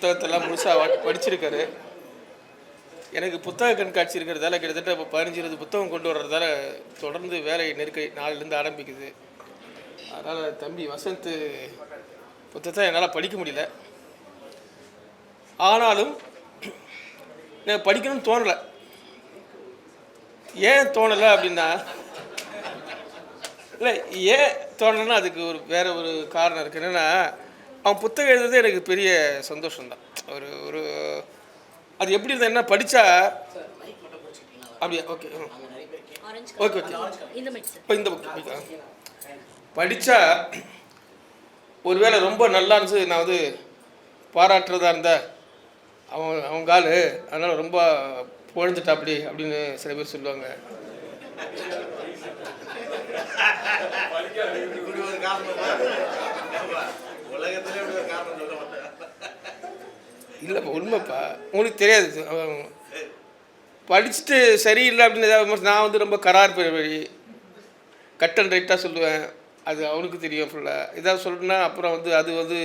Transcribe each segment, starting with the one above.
புத்தகத்தெல்லாம் முழுசாக படிச்சிருக்காரு. எனக்கு புத்தக கண்காட்சி இருக்கிறதால கிட்டத்தட்ட இப்போ பதினஞ்சு இருபது புத்தகம் கொண்டு வர்றதால தொடர்ந்து வேலை நெருக்கடி நாளிலேருந்து ஆரம்பிக்குது. அதனால் தம்பி வசந்த் புத்தகத்தை என்னால் படிக்க முடியல. ஆனாலும் எனக்கு படிக்கணும்னு தோணலை. ஏன் தோணலை அப்படின்னா இல்லை ஏன் தோணலைன்னா அதுக்கு ஒரு வேற ஒரு காரணம் இருக்குது என்னென்னா அவன் புத்தகம் எழுதுறது எனக்கு பெரிய சந்தோஷம்தான். ஒரு ஒரு அது எப்படி இருந்தா என்ன படித்தா அப்படியா ஓகே ஓகே ஓகே இப்போ இந்த புக் படித்தா ஒருவேளை ரொம்ப நல்லா இருந்துச்சு நான் வந்து பாராட்டுறதா இருந்தா அவன் அவன் காலு அதனால் ரொம்ப பொழுந்துட்டா அப்படி அப்படின்னு சில பேர் சொல்லுவாங்க. இப்படி ஒரு காரணம் சொல்ல மாட்டேன். இல்லைப்பா உண்மைப்பா. உங்களுக்கு தெரியாது. படிச்சுட்டு சரியில்லை அப்படின்னு ஏதாவது நான் வந்து ரொம்ப கரார் பெறுவழி கட் அண்ட் ரைட்டாக சொல்லுவேன். அது அவனுக்கு தெரியும் ஃபுல்லாக இதாக சொல்லணும்னா அப்புறம் வந்து அது வந்து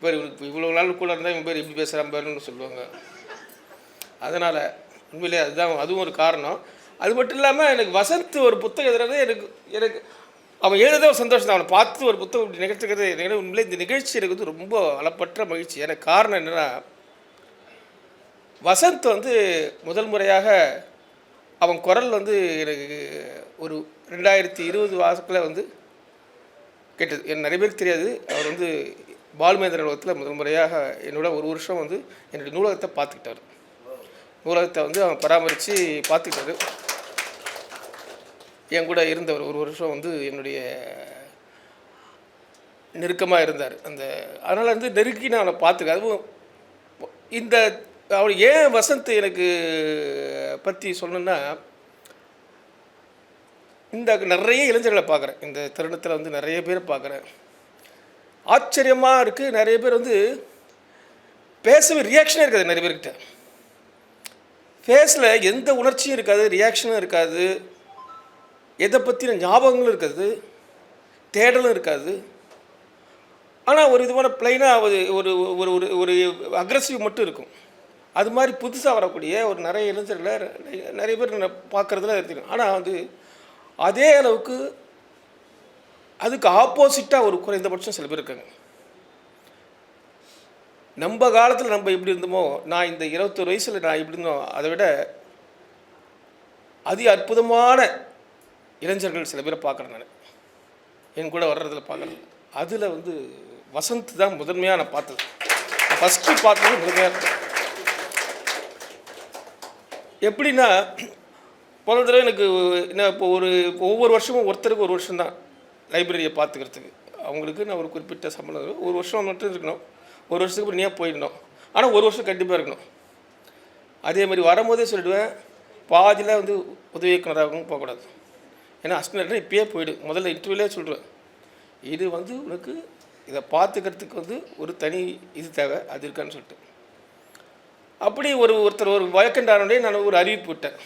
பேர் இவனுக்கு இவ்வளோ நாள் கூட இருந்தால் இவன் பேர் எப்படி பேசுகிறான் பாருன்னு சொல்லுவாங்க. அதனால் உண்மையிலே அதுதான் அதுவும் ஒரு காரணம். அது மட்டும் இல்லாமல் எனக்கு வசந்த் ஒரு புத்தகம் எழுதுறது எனக்கு எனக்கு அவன் எழுத சந்தோஷம் தான். அவனை பார்த்து ஒரு புத்தகம் இப்படி நிகழ்த்துக்கிறது எனக்கு உண்மையிலே இந்த நிகழ்ச்சி எனக்கு வந்து ரொம்ப அளப்பற்ற மகிழ்ச்சி. எனக்கு காரணம் என்னென்னா வசந்த் வந்து முதல் முறையாக அவன் குரல் வந்து எனக்கு ஒரு ரெண்டாயிரத்தி இருபது வாசத்தில் வந்து கேட்டது. என் நிறைய பேருக்கு தெரியாது. அவர் வந்து பால்மேந்திர நூலகத்தில் முதல் முறையாக என்னோட ஒரு வருஷம் வந்து என்னுடைய நூலகத்தை பார்த்துக்கிட்டார். நூலகத்தை வந்து அவன் பராமரித்து பார்த்துக்கிட்டாரு. என் கூட இருந்தவர் ஒரு வருஷம் வந்து என்னுடைய நெருக்கமாக இருந்தார். அந்த அதனால் வந்து நெருக்கி நான் அவனை பார்த்துருக்கேன் அதுவும் இந்த அவர் ஏன் வசந்த் எனக்கு பற்றி சொல்லணுன்னா இந்த நிறைய இளைஞர்களை பார்க்குறேன். இந்த தருணத்தில் வந்து நிறைய பேர் பார்க்குறேன். ஆச்சரியமாக இருக்குது நிறைய பேர் வந்து பேசவே ரியாக்ஷனே இருக்காது நிறைய பேர்கிட்ட. ஃபேஸில் எந்த உணர்ச்சியும் இருக்காது ரியாக்ஷனும் இருக்காது. எதை பற்றின ஞாபகங்களும் இருக்காது தேடலும் இருக்காது. ஆனால் ஒரு விதமான பிளைனாக ஒரு ஒரு ஒரு ஒரு ஒரு அக்ரஸிவ் மட்டும் இருக்கும். அது மாதிரி புதுசாக வரக்கூடிய ஒரு நிறைய இளைஞர்களை நிறைய- நிறைய பேர் பார்க்குறதுல தெரியும். ஆனால் வந்து அதே அளவுக்கு அதுக்கு ஆப்போசிட்டாக ஒரு குறைந்தபட்சம் சில பேர் இருக்காங்க. நம்ம காலத்தில் நம்ம எப்படி இருந்தோமோ நான் இந்த இருபத்தொரு வயசில் நான் எப்படி இருந்தோம் அதை விட அதி அற்புதமான இளைஞர்கள் சில பேரை பார்க்குறேன் நான். என் கூட வர்றதில் பார்க்குறேன். அதில் வந்து வசந்த் தான் முதன்மையாக நான் பார்த்தது. ஃபஸ்ட்டு பார்த்தது முதன்மையாக எப்படின்னா முதல் தடவை எனக்கு என்ன இப்போ ஒரு ஒவ்வொரு வருஷமும் ஒருத்தருக்கு ஒரு வருஷம் தான் லைப்ரரியை பார்த்துக்கிறதுக்கு. அவங்களுக்கு நான் ஒரு குறிப்பிட்ட சம்பளம் ஒரு வருஷம் மட்டும் இருக்கணும். ஒரு வருஷத்துக்கு அப்புறம் நீ போயிடணும் ஆனால் ஒரு வருஷம் கண்டிப்பாக இருக்கணும். அதே மாதிரி வரும்போதே சொல்லிடுவேன் பாதியில் வந்து உதவி இயக்குனராகவும் போகக்கூடாது. ஏன்னா அஸ்டன்ட் இப்பயே போயிடு. முதல்ல இன்டர்வியூலே சொல்கிறேன் இது வந்து உனக்கு இதை பார்த்துக்கிறதுக்கு வந்து ஒரு தனி இது தேவை. அது இருக்கான்னு சொல்லிட்டு. அப்படி ஒரு ஒருத்தர் ஒரு வழக்கண்டானோடே நான் ஒரு அறிவிப்பு விட்டேன்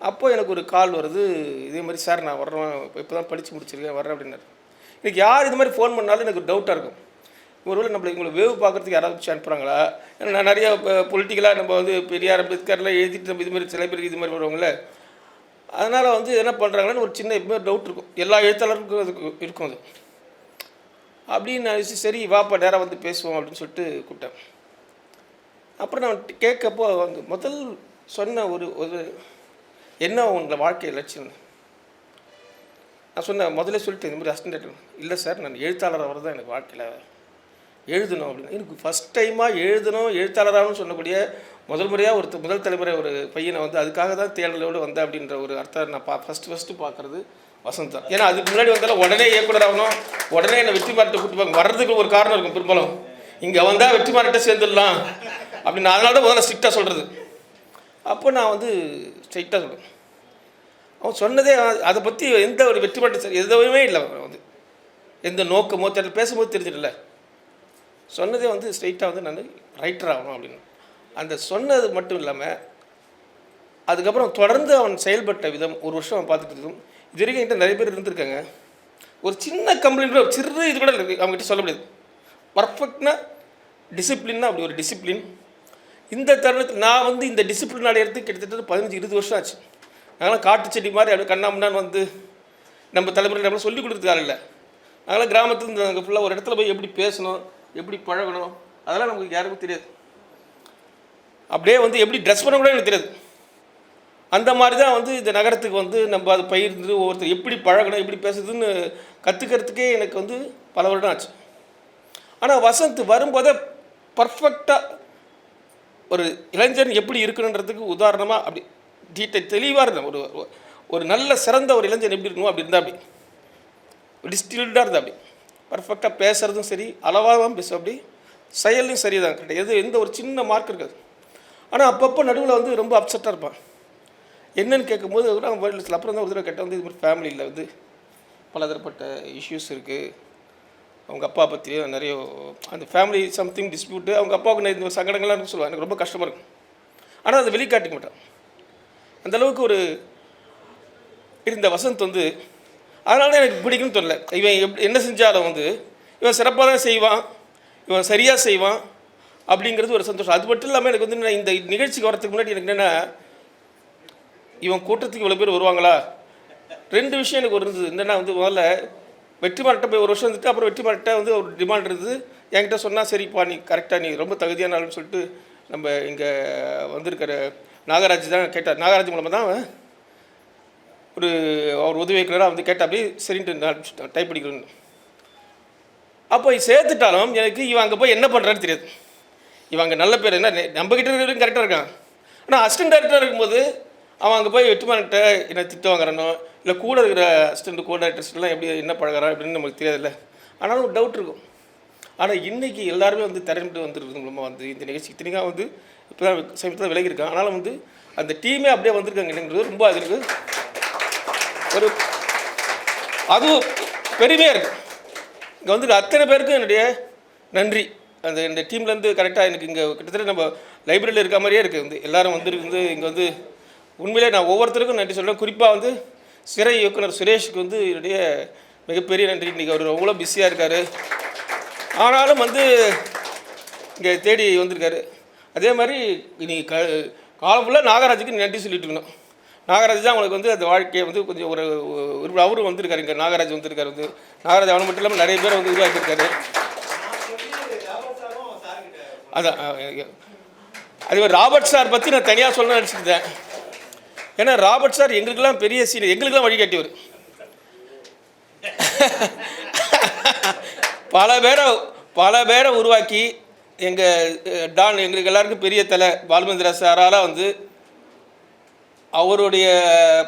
அப்போது எனக்கு ஒரு கால் வருது. இதே மாதிரி சார் நான் வர்றேன். இப்போ தான் படித்து முடிச்சிருக்கேன். வர்றேன் அப்படின்னாரு. எனக்கு யார் இது மாதிரி ஃபோன் பண்ணாலும் எனக்கு டவுட்டாக இருக்கும். ஒருவேளை நம்மளை இவங்களை வேவு பார்க்குறதுக்கு யாராவது அனுப்புகிறாங்களா ஏன்னா நான் நிறைய பொலிட்டிக்கலாக நம்ம வந்து பெரியார் அம்பேத்கர்லாம் எழுதிட்டு நம்ம இது மாதிரி சில பேருக்கு இது மாதிரி வருவாங்களே அதனால் வந்து என்ன பண்ணுறாங்கன்னு ஒரு சின்ன எப்பவுமே டவுட் இருக்கும். எல்லா எழுத்தாளருக்கும் அதுக்கு இருக்கும் அது. அப்படின்னு நான் சரி வாப்பா நேராக வந்து பேசுவோம் அப்படின்னு சொல்லிட்டு கூப்பிட்டேன். அப்புறம் நான் கேட்கப்போ வந்து முதல் சொன்ன ஒரு ஒரு என்ன உங்களை வாழ்க்கை லட்சியம்? நான் சொன்னேன் முதல்ல சொல்லிட்டு இந்த மாதிரி அசிஸ்டன்ட் இல்லை சார் நான் எழுத்தாளர் அவர் தான் எனக்கு வாழ்க்கையில் எழுதணும் அப்படின்னு எனக்கு ஃபஸ்ட் டைமாக எழுதணும் எழுத்தாளராகனு சொல்லக்கூடிய முதல் முறையாக ஒரு முதல் தலைமுறை ஒரு பையனை வந்து அதுக்காக தான் தேடலோடு வந்தேன் அப்படின்ற ஒரு அர்த்தம் நான் பா ஃபஸ்ட்டு ஃபஸ்ட்டு பார்க்குறது வசந்தம் ஏன்னா அதுக்கு முன்னாடி வந்தாலும் உடனே இயக்குனராகணும் உடனே என்னை வெற்றி மார்ட்டை கூட்டு போங்க. வர்றதுக்கு ஒரு காரணம் இருக்கும் பெரும்பாலும். இங்கே வந்தால் வெற்றி மாறிட்ட சேர்ந்துடலாம். அப்படின்னு அதனால தான் முதல்ல ஸ்ட்ரிக்டாக சொல்கிறது அப்போ நான் வந்து ஸ்ட்ரைட்டாக சொல்கிறேன் அவன் சொன்னதே அதை பற்றி எந்த ஒரு வெற்றி மாற்ற எதுவுமே இல்லை அவன் வந்து. எந்த நோக்கமோ தெரியல பேசும்போது தெரிஞ்சிடல சொன்னதே வந்து ஸ்ட்ரெயிட்டாக வந்து நான் ரைட்டர் ஆகணும் அப்படின்னு. அந்த சொன்னது மட்டும் இல்லாமல் அதுக்கப்புறம் தொடர்ந்து அவன் செயல்பட்ட விதம் ஒரு வருஷம் அவன் பார்த்துட்டு இருக்கும் இது வரைக்கும் என்கிட்ட நிறைய பேர் இருந்திருக்காங்க. ஒரு சின்ன கம்ப்ளைண்ட் கூட ஒரு சிறு இது கூட இருக்குது அவங்ககிட்ட சொல்ல முடியாது. பர்ஃபெக்ட்னா டிசிப்ளின்னா அப்படி ஒரு டிசிப்ளின் இந்த தருணத்தில் நான் வந்து இந்த டிசிப்ளின் எடுத்து கிட்டத்தட்ட பதினஞ்சு இருபது வருஷம் ஆச்சு. நாங்களாம் காட்டு செடி மாதிரி அப்படியே கண்ணாமண்ணான்னு வந்து நம்ம தலைமுறை நம்ம சொல்லி கொடுத்துருக்காரு இல்லை. நாங்களாம் கிராமத்துலேருந்து நாங்கள் ஃபுல்லாக ஒரு இடத்துல போய் எப்படி பேசணும் எப்படி பழகணும்? அதெல்லாம் நமக்கு யாருக்கும் தெரியாது. அப்படியே வந்து எப்படி ட்ரெஸ் பண்ண கூட எனக்கு தெரியாது. அந்த மாதிரி தான் வந்து இந்த நகரத்துக்கு வந்து நம்ம அதை பயிர்ந்து ஒவ்வொருத்தர் எப்படி பழகணும் எப்படி பேசுறதுன்னு கற்றுக்கிறதுக்கே எனக்கு வந்து பல வருடம் ஆச்சு. ஆனால் வசந்த் வரும்போதே பர்ஃபெக்டாக ஒரு இளைஞன் எப்படி இருக்கணுன்றதுக்கு உதாரணமாக அப்படி டீட்டை தெளிவாக இருந்தேன் ஒரு ஒரு- ஒரு நல்ல சிறந்த ஒரு இளைஞன் எப்படி இருக்கணும் அப்படி இருந்தால் அப்படி. டிஸ்டில்டாக இருந்தால் அப்படி. பர்ஃபெக்டாக பேசுகிறதும் சரி அளவாக தான் பேசும் அப்படி செயல்லையும் சரி தான் கரெக்டாக எது எந்த ஒரு சின்ன மார்க் இருக்காது. ஆனால் அப்பப்போ நடுவில் வந்து ரொம்ப அப்செட்டாக இருப்பான். என்னன்னு கேட்கும்போது அப்புறம் தான் ஒரு தடவை கேட்டால் வந்து இது மாதிரி ஃபேமிலியில் வந்து பலதரப்பட்ட இஷ்யூஸ் இருக்குது அவங்க அப்பா பற்றியும் நிறைய அந்த ஃபேமிலி சம்திங் டிஸ்பியூட்டு அவங்க அப்பாவுக்கு இந்த சங்கடங்கள்லாம் இருக்குன்னு சொல்லுவாங்க. எனக்கு ரொம்ப கஷ்டமாக இருக்கும். ஆனால் அதை வெளிக்காட்டிக்க மாட்டான். அந்தளவுக்கு ஒரு இருந்த வசந்த் வந்து அதனால தான் எனக்கு பிடிக்கும்னு தோணல இவன் எப்படி என்ன செஞ்சாலும் வந்து இவன் சிறப்பாக தான் செய்வான் இவன் சரியாக செய்வான் அப்படிங்கிறது ஒரு சந்தோஷம். அது மட்டும் இல்லாமல் எனக்கு வந்து இந்த நிகழ்ச்சிக்கு வரதுக்கு முன்னாடி எனக்கு என்னென்னா இவன் கூட்டத்துக்கு இவ்வளோ பேர் வருவாங்களா? ரெண்டு விஷயம் எனக்கு ஒரு இருந்தது என்னென்னா வந்து முதல்ல வெற்றிமார்ட்ட போய் ஒரு வருஷம் இருந்துட்டு அப்புறம் வெற்றிமார்ட்ட வந்து ஒரு டிமாண்ட் இருந்தது. என்கிட்ட சொன்னால் சரிப்பா நீ கரெக்டாக நீ ரொம்ப தகுதியான ஆளுன்னு சொல்லிட்டு நம்ம இங்கே வந்திருக்கிற நாகராஜ் தான் கேட்டார். நாகராஜ் மூலமாக தான் அவன் ஒரு அவர் உதவி இயக்குனராக வந்து கேட்டால் அப்படியே சரின்ட்டு டைப் அடிக்கணும் அப்போ சேர்த்துட்டாலும் எனக்கு இவன் அங்கே போய் என்ன பண்ணுறான்னு தெரியாது. இவன் அங்கே நல்ல பேர் என்ன நம்ம கிட்ட இருக்கிறவங்க கரெக்டாக இருக்கான். ஆனால் அசிஸ்டன்ட் டேரக்டராக இருக்கும்போது அவன் அங்கே போய் வெட்டுமான்கிட்ட என்ன திட்டு வாங்குறானோ இல்லை கூட இருக்கிற அசிஸ்டன்ட் கோ டேரக்டர்ஸ்லாம் எப்படி என்ன பழகுறான் அப்படின்னு நமக்கு தெரியாதுல்ல. ஆனாலும் ஒரு டவுட் இருக்கும். ஆனால் இன்றைக்கி எல்லாருமே வந்து திறந்துட்டு வந்துருக்கு மூலமாக வந்து இந்த நிகழ்ச்சி இத்தனைக்காக வந்து இப்போ தான் சமீபத்தில் விலகி இருக்கான் ஆனாலும் வந்து அந்த டீமே அப்படியே வந்திருக்காங்க. இல்லைங்கிறது ரொம்ப அது ஒரு அதுவும் பெருமையாக இருக்குது இங்கே வந்து அத்தனை பேருக்கும் என்னுடைய நன்றி. அந்த இந்த டீம்லேருந்து கரெக்டாக எனக்கு இங்கே கிட்டத்தட்ட நம்ம லைப்ரரியில் இருக்க மாதிரியே இருக்குது வந்து எல்லாரும் வந்துருக்கு இங்கே வந்து உண்மையிலே நான் ஒவ்வொருத்தருக்கும் நன்றி சொல்கிறேன் குறிப்பாக வந்து சிறை இயக்குனர் சுரேஷுக்கு வந்து என்னுடைய மிகப்பெரிய நன்றி. இன்றைக்கி அவர் அவ்வளோ பிஸியாக இருக்கார். ஆனாலும் வந்து இங்கே தேடி வந்திருக்காரு. அதே மாதிரி இன்னைக்கு க காலம் ஃபுல்லாக நாகராஜுக்கு நன்றி சொல்லிட்டு இருக்கணும். நாகராஜ் தான் உங்களுக்கு வந்து அந்த வாழ்க்கையை வந்து கொஞ்சம் ஒரு ஒரு அவரும் வந்திருக்காரு இங்கே நாகராஜ் வந்திருக்காரு வந்து. நாகராஜ் அவனை மட்டும் இல்லாமல் நிறைய பேர் வந்து உருவாக்கியிருக்காரு. அதான் அதே மாதிரி ராபர்ட் சார் பற்றி நான் தனியாக சொல்ல நினச்சிருந்தேன் ஏன்னா ராபர்ட் சார் எங்களுக்கெல்லாம் பெரிய சீனியர் எங்களுக்கெல்லாம் வழிகாட்டியவர். பல பேரை பல பேரை உருவாக்கி எங்கள் டான் எங்களுக்கு எல்லாருக்கும் பெரிய தலை பாலுமந்திரா சாரால் வந்து அவருடைய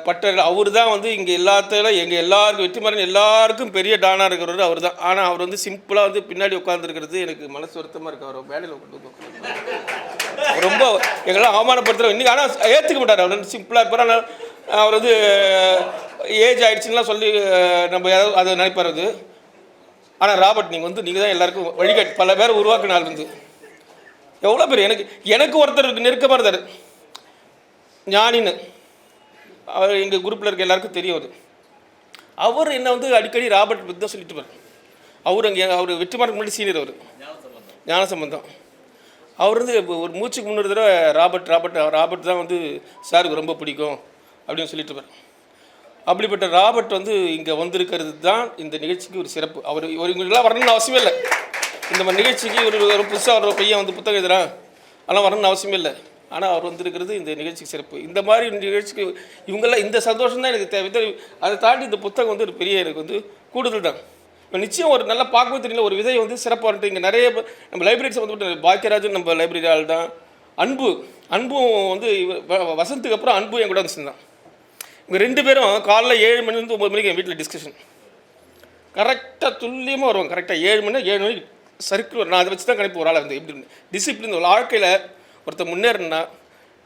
பட்டர் அவர் தான் வந்து இங்கே எல்லாத்தையும் எங்கள் எல்லாருக்கும் வெற்றிமாறன் எல்லாருக்கும் பெரிய டானாக இருக்கிறவர் அவர் தான் ஆனால் அவர் வந்து சிம்பிளாக வந்து பின்னாடி உட்காந்துருக்கிறது எனக்கு மனசு வருத்தமாக இருக்கு. அவர் வேலையில் கொண்டு ரொம்ப எங்களாம் அவமானப்படுத்துகிறோம் இன்றைக்கி ஆனால் ஏற்றுக்க மாட்டார். அவர் வந்து சிம்பிளாக இப்போ ஆனால் அவர் வந்து ஏஜ் ஆகிடுச்சுன்னா சொல்லி நம்ம ஏதாவது அதை நினைப்பார் அது. ஆனால் ராபர்ட் நீங்கள் வந்து நீங்கள் தான் எல்லாருக்கும் வழிகாட்டி. பல பேர் உருவாக்கின இருந்து எவ்வளோ பேர் எனக்கு எனக்கு ஒருத்தர் நெருக்கமாக இருந்தார். ஞானின்னு. அவர் எங்கள் குரூப்பில் இருக்க எல்லாருக்கும் தெரியும் அது. அவர் என்ன வந்து அடிக்கடி ராபர்ட் பற்றி தான் சொல்லிட்டு இருப்பார். அவர் அங்கே அவர் வெற்றிமாறன் முன்னாடி சீனியர் அவர். ஞான சம்பந்தம். அவர் வந்து ஒரு மூச்சுக்கு முன்னொரு தடவை ராபர்ட் ராபர்ட் ராபர்ட் தான் வந்து சாருக்கு ரொம்ப பிடிக்கும் அப்படின்னு சொல்லிட்டு இருப்பார். அப்படிப்பட்ட ராபர்ட் வந்து இங்கே வந்திருக்கிறது தான் இந்த நிகழ்ச்சிக்கு ஒரு சிறப்பு. அவர் ஒரு இவங்களுக்குலாம் வரணும்னு அவசியமே இல்லை. இந்த மாதிரி நிகழ்ச்சிக்கு ஒரு ஒரு புதுசாக ஒரு பையன் வந்து புத்தகம் எழுதுறான். அதெல்லாம் வரணும்னு அவசியமே இல்லை. ஆனால் அவர் வந்திருக்கிறது இந்த நிகழ்ச்சிக்கு சிறப்பு. இந்த மாதிரி நிகழ்ச்சிக்கு இவங்கெல்லாம் இந்த சந்தோஷம் தான் எனக்கு தேவை. அதை தாண்டி இந்த புத்தகம் வந்து ஒரு பெரிய எனக்கு வந்து கூடுதல் தான். இப்போ நிச்சயம் ஒரு நல்லா பார்க்கவே தெரியல ஒரு விதை வந்து சிறப்பாக இருந்துட்டு இங்கே நிறைய பேர் நம்ம லைப்ரரி சம்மந்தப்பட்ட பாக்கியராஜன் நம்ம லைப்ரரி ஆள் தான். அன்பு அன்பும் வந்து வ- வசந்துக்கு அப்புறம் அன்பு என் கூட வந்து இவங்க ரெண்டு பேரும் காலைல ஏழு மணிலேருந்து ஒம்பது மணிக்கு என் வீட்டில் டிஸ்கஷன் கரெக்டாக துல்லியமாக வருவாங்க. கரெக்டாக ஏழு மணி ஏழு மணிக்கு சர்க்கிள் நான் அதை வச்சு தான் கணிப்பு ஒரு ஆளாக வந்து எப்படி டிசிப்ளின் ஒரு வாழ்க்கையில் ஒருத்தர் முன்னேறினா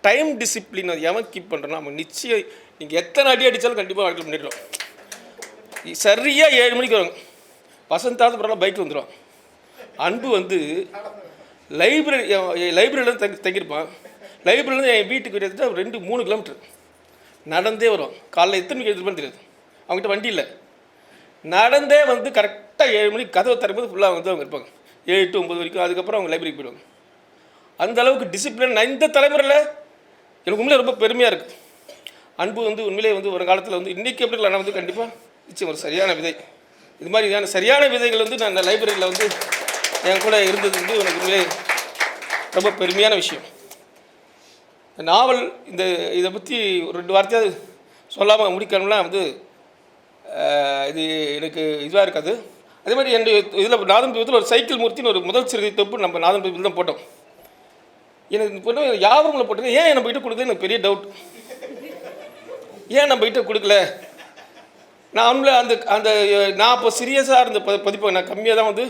டைம் டிசிப்ளின் அது எவன் கீப் பண்ணுறோன்னா நம்ம நிச்சயம் நீங்கள் எத்தனை அடி அடித்தாலும் கண்டிப்பாக வாழ்க்கை முன்னேறலாம் சரியாக ஏழு மணிக்கு வருவாங்க வசந்தாவது பரவாயில்ல பைக் வந்துடும் அன்பு வந்து லைப்ரரி லைப்ரரியில் தங்கி தங்கியிருப்பான். லைப்ரரியிலேருந்து என் வீட்டுக்கு கிட்டத்தட்ட ரெண்டு மூணு கிலோமீட்டர் நடந்தே வரும். காலைல எத்தனை மணிக்கு எடுத்துருப்பான்னு தெரியாது. அவங்ககிட்ட வண்டி இல்லை. நடந்தே வந்து கரெக்டாக ஏழு மணிக்கு கதவை தரும்போது ஃபுல்லாக வந்து அவங்க இருப்பாங்க. ஏழு டு ஒம்பது வரைக்கும். அதுக்கப்புறம் அவங்க லைப்ரரிக்கு போயிடுவாங்க. அந்த அளவுக்கு டிசிப்ளின் நான் இந்த தலைமுறையில் எனக்கு உண்மையிலே ரொம்ப பெருமையாக இருக்குது அன்பு வந்து உண்மையிலே வந்து ஒரு காலத்தில் வந்து இன்றைக்கி எப்படி நான் வந்து கண்டிப்பாக நிச்சயம் ஒரு சரியான விதை. இது மாதிரியான சரியான விதைகள் வந்து நான் லைப்ரரியில் வந்து என் கூட இருந்தது வந்து எனக்கு உண்மையிலே ரொம்ப பெருமையான விஷயம். இந்த நாவல் இந்த இதை பற்றி ஒரு ரெண்டு வார்த்தையாவது சொல்லாமல் முடிக்கணும்னா வந்து இது எனக்கு இதுவாக இருக்காது. அதே மாதிரி என்னுடைய இதில் நாதன் பிரிவத்தில் ஒரு சைக்கிள் மூர்த்தின்னு ஒரு முதல் சிறுதி தொப்பு நம்ம நாதன் பிரிவில் தான் போட்டோம். எனக்கு போய்ட்டு பொண்ணு யாவரங்களை ஏன் நம்ம கிட்ட கொடுக்குறது எனக்கு பெரிய டவுட் ஏன் நம்ம கிட்ட கொடுக்கல? நான் உண்மையில அந்த அந்த நான் இப்போ சீரியஸாக இருந்த ப பதிப்பை நான் கம்மியாக தான் வந்து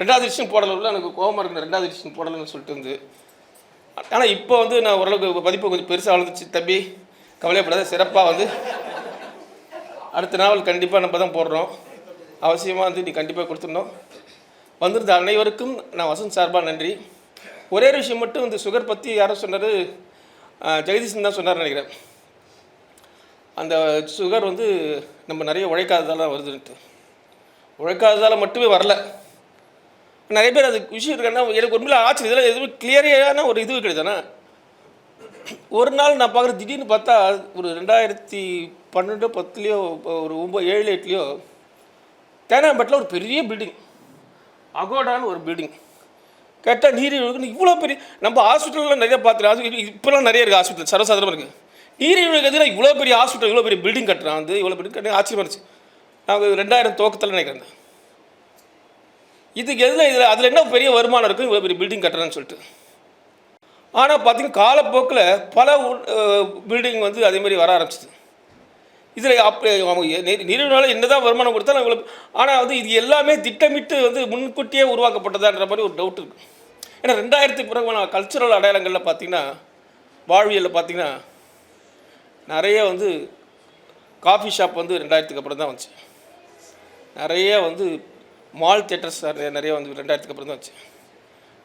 ரெண்டாவது எடிஷன் போடல எனக்கு கோபமாக இருந்தேன் ரெண்டாவது எடிஷன் போடலைன்னு சொல்லிட்டு வந்து. ஆனால் இப்போ வந்து நான் ஓரளவுக்கு பதிப்பு கொஞ்சம் பெருசாக வளர்ந்துச்சு தம்பி. கவலைப்படாத சிறப்பாக வந்து அடுத்த நாவல் கண்டிப்பாக நம்ம தான் போடுறோம். அவசியமாக வந்து நீ கண்டிப்பாக கொடுத்துடணும். வந்திருந்த அனைவருக்கும் நான் வசந்த் சார்பாக நன்றி. ஒரே ஒரு விஷயம் மட்டும் இந்த சுகர் பற்றி யாரோ சொன்னார் ஜெகதீஷன் தான் சொன்னார் நினைக்கிறேன். அந்த சுகர் வந்து நம்ம நிறைய உழைக்காததால வருதுன்ட்டு. உழைக்காததால் மட்டுமே வரல. நிறைய பேர் அது விஷயம் இருக்கான்னா எனக்கு உண்மையில் ஆச்சரியம் இதெல்லாம் எதுவும் கிளியரியான ஒரு இது கிடையாதுண்ணா ஒரு நாள் நான் பார்க்குற திடீர்னு பார்த்தா ஒரு ரெண்டாயிரத்தி பன்னெண்டு பத்துலேயோ ஒரு ஒம்பது ஏழு எட்டுலேயோ தேனாம்பேட்டில் ஒரு பெரிய பில்டிங் அகோடான்னு ஒரு பில்டிங் கேட்டால் நீரிழிவுக்கு இவ்வளோ பெரிய நம்ம ஹாஸ்பிட்டலில் நிறைய பார்த்துருக்கோம் இப்போலாம் நிறைய இருக்குது ஹாஸ்பிட்டல் சர்வசாதாரணமாக இருக்குது நீரிழிவுக்கு எதிராக இவ்வளோ பெரிய ஹாஸ்பிட்டல் இவ்வளோ பெரிய பில்டிங் கட்டுறான் வந்து இவ்வளோ பெரிய கட்டி ஆச்சரியமாக இருந்துச்சு. நாங்கள் ரெண்டாயிரம் துவக்கத்தில் நினைக்கிறேன் இதுக்கு எதில் இதில் அதில் என்ன பெரிய வருமானம் இருக்கும் இவ்வளோ பெரிய பில்டிங் கட்டுறேன்னு சொல்லிட்டு. ஆனால் பார்த்தீங்கன்னா காலப்போக்கில் பல பில்டிங் வந்து அதே மாதிரி வர ஆரம்பிச்சிது. இதில் அப்போ நிறுவனால என்ன தான் வருமானம் கொடுத்தாலும் இவ்வளோ ஆனால் வந்து இது எல்லாமே திட்டமிட்டு வந்து முன்கூட்டியே உருவாக்கப்பட்டதான்ற மாதிரி ஒரு டவுட் இருக்குது ஏன்னா ரெண்டாயிரத்துக்கு பிறகு நான் கல்ச்சுரல் அடையாளங்களில் பார்த்தீங்கன்னா வாழ்வியலில் பார்த்தீங்கன்னா நிறைய வந்து காஃபி ஷாப் வந்து ரெண்டாயிரத்துக்கு அப்புறம் தான் வந்துச்சு. நிறைய வந்து மால் தேட்டர்ஸ் நிறைய வந்து ரெண்டாயிரத்துக்கு அப்புறம் தான் வந்துச்சு.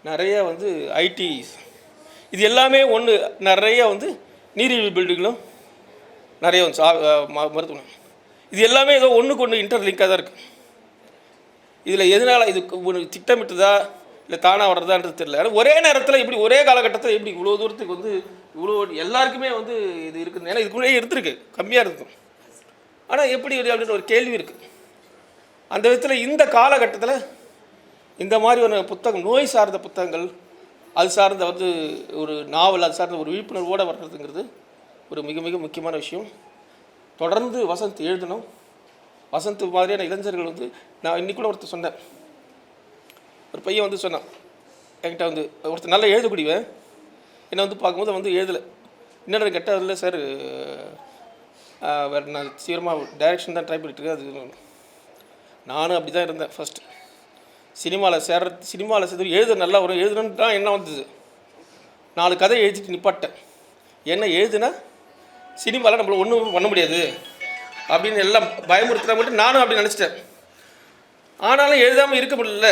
நிறைய வந்து ஐடி இது எல்லாமே ஒன்று நிறைய வந்து நீரிழிவு பில்டிங்களும் நிறைய வந்துச்சு. ம- மருத்துவமனை. இது எல்லாமே ஏதோ ஒன்றுக்கு ஒன்று இன்டர்லிங்காக தான் இருக்குது இதில் எதனால் இது ஒன்று திட்டமிட்டதா இல்லை தானாக வர்றதான்றது தெரியல. ஏன்னா ஒரே நேரத்தில் இப்படி ஒரே காலகட்டத்தில் எப்படி இவ்வளோ தூரத்துக்கு வந்து இவ்வளோ எல்லாருக்குமே வந்து இது இருக்குது. ஏன்னா இதுக்குள்ளேயே இருந்திருக்கு. கம்மியாக இருக்கும். ஆனால் எப்படி அப்படின்னு ஒரு கேள்வி இருக்குது அந்த விதத்தில் இந்த காலகட்டத்தில் இந்த மாதிரி ஒரு புத்தகம் நோய் சார்ந்த புத்தகங்கள் அது சார்ந்த வந்து ஒரு நாவல் அது சார்ந்த ஒரு விழிப்புணர்வோடு வர்றதுங்கிறது ஒரு மிக மிக முக்கியமான விஷயம். தொடர்ந்து வசந்த் எழுதணும். வசந்த் மாதிரியான இளைஞர்கள் வந்து நான் இன்னைக்கு ஒருத்தர் சொன்னேன். ஒரு பையன் வந்து சொன்னான். என்கிட்ட வந்து ஒருத்தர் நல்லா எழுதக்கூடியவன். என்னை வந்து பார்க்கும்போது வந்து எழுதலை. என்னடா கெட்டது இல்லை சார்? வேறு நான் சீக்கிரமாக டைரக்ஷன் தான் ட்ரை பண்ணிட்டுருக்கேன் அது நானும் அப்படி தான் இருந்தேன் ஃபஸ்ட்டு சினிமாவில் சேர சினிமாவில் சேர்ந்து எழுத நல்லா வரும். எழுதணுன்னு தான் என்ன வந்தது. நாலு கதை எழுதிட்டு நிப்பாட்டேன். என்ன எழுதுனா சினிமாவில் நம்மள ஒன்றும் பண்ண முடியாது. அப்படின்னு எல்லாம் பயமுறுத்துற மட்டும் நானும் அப்படி நினச்சிட்டேன். ஆனாலும் எழுதாமல் இருக்க முடியல.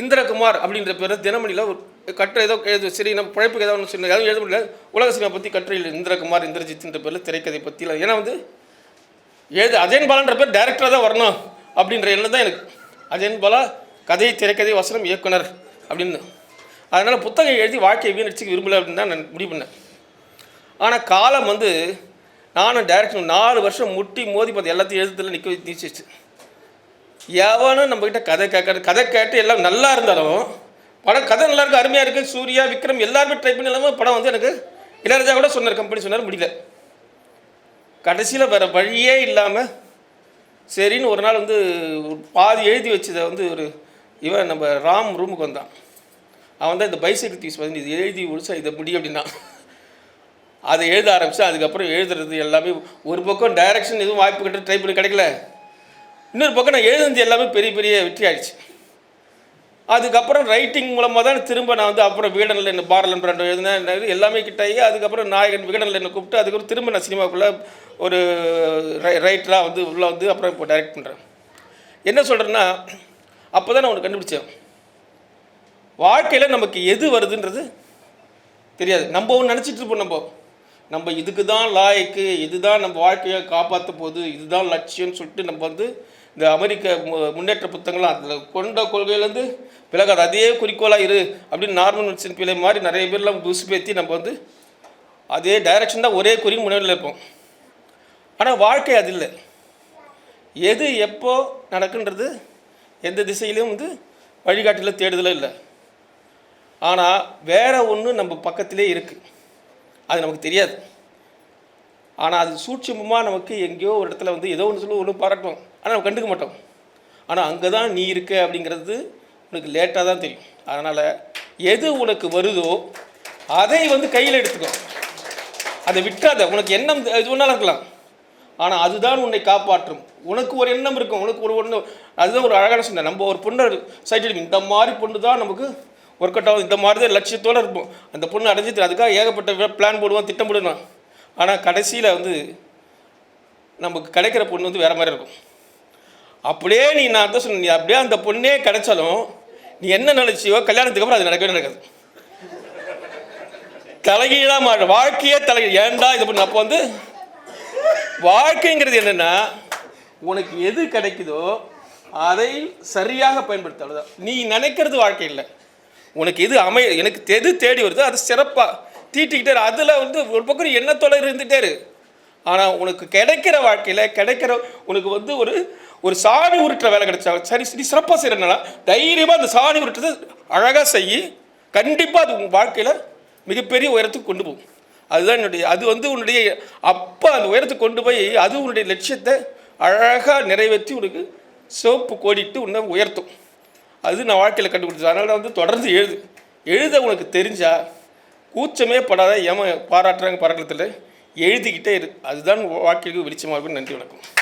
இந்திரகுமார் அப்படின்ற பேர் தினமணியில் ஒரு கட்டுரை ஏதோ எழுது சரி நம்ம பிழைப்புக்கு ஏதோ ஒன்று சொல்லி எதுவும் எழுத முடியல. உலக சினிமா பற்றி கட்டுரையில் இந்திரகுமார் இந்திரஜித்ன்ற பேரில் திரைக்கதை பற்றியில் ஏன்னா வந்து எழுது அஜயன் பாலான்ற பேர் டேரக்டராக தான் வரணும் அப்படின்ற எண்ணம் தான் எனக்கு. அஜயன் பாலா கதை திரைக்கதை வசனம் இயக்குனர் அப்படின்னு. அதனால் புத்தகம் எழுதி வாழ்க்கையை வீணடிச்சுக்க விரும்பல அப்படின்னு தான் நான் முடிவு பண்ணேன். ஆனால் காலம் வந்து நானும் டேரக்டர் நாலு வருஷம் முட்டி மோதி பார்த்து எல்லாத்தையும் எழுதுறதுல நிற்க நீச்சிச்சு எவனும் நம்மக்கிட்ட கதை கேட்கறது கதை கேட்டு எல்லாம் நல்லா இருந்தாலும் படம் கதை நல்லா இருக்கு அருமையாக இருக்குது சூர்யா விக்ரம் எல்லாருமே ட்ரை பண்ணி இல்லாமல் படம் வந்து எனக்கு இளையராஜா கூட சொன்னார் கம்பெனி சொன்னார் முடியல. கடைசியில் வேறு வழியே இல்லாமல் சரின்னு ஒரு நாள் வந்து பாதி எழுதி வச்சதை வந்து ஒரு இவன் நம்ம ராம் ரூமுக்கு வந்தான். அவன் தான் இந்த பைசைக்கிள் தீஸ் வந்து இது எழுதி முடிச்சா இதை முடி அப்படின்னா. அதை எழுத ஆரம்பித்தா அதுக்கப்புறம் எழுதுறது எல்லாமே ஒரு பக்கம் டைரக்ஷன் எதுவும் வாய்ப்பு கிட்ட ட்ரை பண்ணி கிடைக்கல. இன்னொரு பக்கம் நான் எழுதுனது எல்லாமே பெரிய பெரிய வெற்றி ஆயிடுச்சு. அதுக்கப்புறம் ரைட்டிங் மூலமாக தான் திரும்ப நான் வந்து அப்புறம் வீடனில் என்ன பாரலன் பிராண்டோ எழுதினேன் எல்லாமே கிட்டாயி அதுக்கப்புறம் நாயகன் விகடனில் என்ன கூப்பிட்டு அதுக்கப்புறம் திரும்ப நான் சினிமாக்குள்ளே ஒரு ரைட்டராக வந்து உள்ளே வந்து அப்புறம் இப்போ டைரக்ட் பண்ணுறேன் என்ன சொல்கிறேன்னா அப்போ தான் நான் ஒன்று கண்டுபிடிச்சேன். வாழ்க்கையில் நமக்கு எது வருதுன்றது தெரியாது. நம்ம ஒன்று நினச்சிட்டு இருப்போம் நம்ம. நம்ம இதுக்கு தான் லாய்க்கு இதுதான் நம்ம வாழ்க்கையை காப்பாற்ற போகுது இதுதான் லட்சியம்னு சொல்லிட்டு நம்ம வந்து இந்த அமெரிக்க மு- முன்னேற்ற புத்தகங்கள்லாம் அதில் கொண்ட கொள்கையிலேருந்து விலகாது. அதே குறிக்கோளாக இரு அப்படின்னு நார்மல் மெடிசன் பிள்ளை மாதிரி நிறைய பேர்லாம் பேத்தி நம்ம வந்து அதே டைரக்ஷன் தான் ஒரே குறி முன்னாடியில் இருப்போம். ஆனால் வாழ்க்கை அது இல்லை. எது எப்போ நடக்குன்றது எந்த திசையிலையும் வந்து வழிகாட்டில் தேடுதலும் இல்லை. ஆனால் வேற ஒன்று நம்ம பக்கத்திலே இருக்குது அது நமக்கு தெரியாது. ஆனால் அது சூட்சமாக நமக்கு எங்கேயோ ஒரு இடத்துல வந்து ஏதோ ஒன்று சொல்லி ஒன்று பாராட்டுவோம். ஆனால் நம்ம கண்டுக்க மாட்டோம். ஆனால் அங்கே தான் நீ இருக்க அப்படிங்கிறது உனக்கு லேட்டாக தான் தெரியும். அதனால் எது உனக்கு வருதோ அதை வந்து கையில் எடுத்துக்கோ. அதை விட்டாத உனக்கு எண்ணம் இது ஒன்றால் இருக்கலாம். ஆனால் அதுதான் உன்னை காப்பாற்றும். உனக்கு ஒரு எண்ணம் இருக்கும். உனக்கு ஒரு ஒன்று அதுதான் ஒரு அழகான சொன்ன. நம்ம ஒரு பொண்ணை சைட் இந்த மாதிரி பொண்ணு தான் நமக்கு ஒர்க் அவுட் ஆகும். இந்த மாதிரி தான் லட்சியத்தோடு இருப்போம். அந்த பொண்ணு அடைஞ்சிட்டு அதுக்காக ஏகப்பட்ட பிளான் போடுவோம் திட்டம் போடுவோம் ஆனால் கடைசியில் வந்து நமக்கு கிடைக்கிற பொண்ணு வந்து வேறு மாதிரி இருக்கும். அப்படியே நீ நான் தான் சொன்ன அப்படியே அந்த பொண்ணே கிடைச்சாலும் நீ என்ன நினைச்சியோ கல்யாணத்துக்கு அப்புறம் அது நடக்கவே நடக்காது. தலைகீழாக மாற வாழ்க்கையே தலைகீழ். ஏன்டா இது பண்ண? அப்போ வந்து வாழ்க்கைங்கிறது என்னென்னா உனக்கு எது கிடைக்குதோ அதை சரியாக பயன்படுத்த அவ்வளோதான் நீ நினைக்கிறது வாழ்க்கை இல்லை. உனக்கு எது அமை எனக்கு எது தேடி வருதோ அது சிறப்பாக தீட்டிக்கிட்டே அதில் வந்து ஒரு பக்கம் எண்ணத்தோட இருந்துகிட்டே இரு. ஆனால் உனக்கு கிடைக்கிற வாழ்க்கையில் கிடைக்கிற உனக்கு வந்து ஒரு ஒரு சாணி உருட்டுற வேலை கிடைச்சா சரி நீ சிறப்பாக செய்கிறனால தைரியமாக அந்த சாணி உருட்டுறது அழகாக செய் கண்டிப்பாக அது உங்கள் வாழ்க்கையில் மிகப்பெரிய உயரத்துக்கு கொண்டு போகும். அதுதான் என்னுடைய அது வந்து உன்னுடைய அப்போ அந்த உயரத்துக்கு கொண்டு போய் அது உன்னுடைய லட்சியத்தை அழகாக நிறைவேற்றி உனக்கு சிவப்பு கோடிட்டு உன்னை உயர்த்தும். அது நான் வாழ்க்கையில் கண்டுபிடிச்சது. அதனால் வந்து தொடர்ந்து எழுது. எழுத உனக்கு தெரிஞ்சால் கூச்சமே படாத ஏமா பாராட்டுறாங்க பாராட்டத்தில் எழுதிக்கிட்டே இரு. அதுதான் வாழ்க்கைக்கு வெளிச்சமாக இருக்கும் நன்றி வணக்கம்.